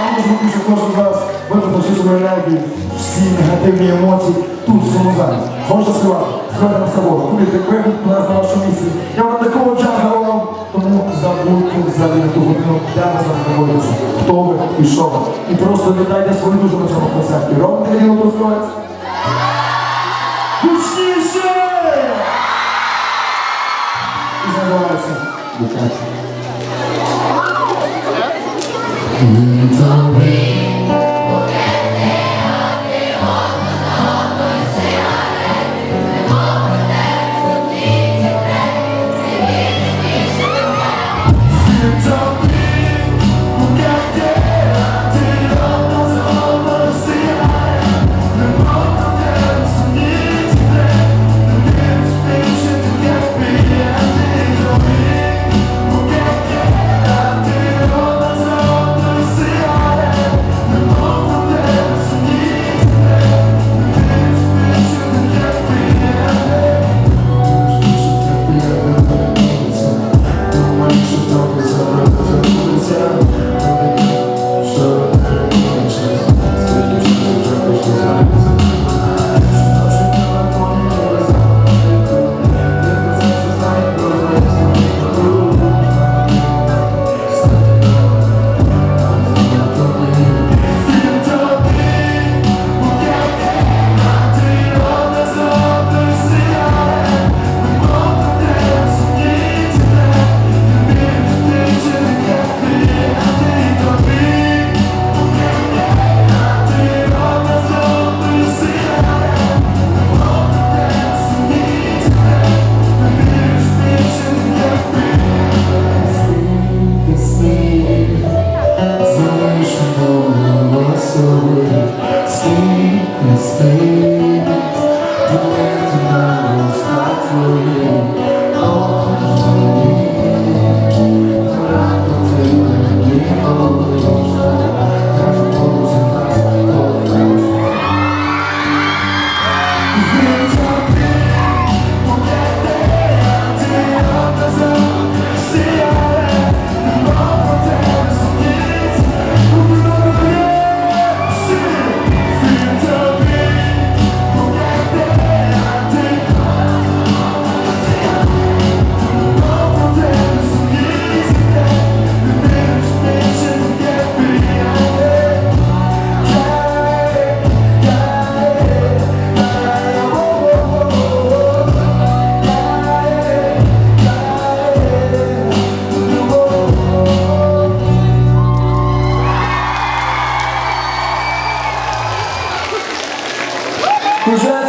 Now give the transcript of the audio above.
А може бути, що кожен з вас витратив всю свою енергію, всі негативні емоції тут, в цьому залі. Хочете співати? Співати на собою. Будете ви у нас на вашому місці. Я вам такого часу вам, тому забудьте взагалі ту годину, де ви знаходитеся, хто ви і що ви. І просто віддайте свою душу на цьому концерті. Робите діло проскоється? Гучніше! І називається And Senhor. Israel.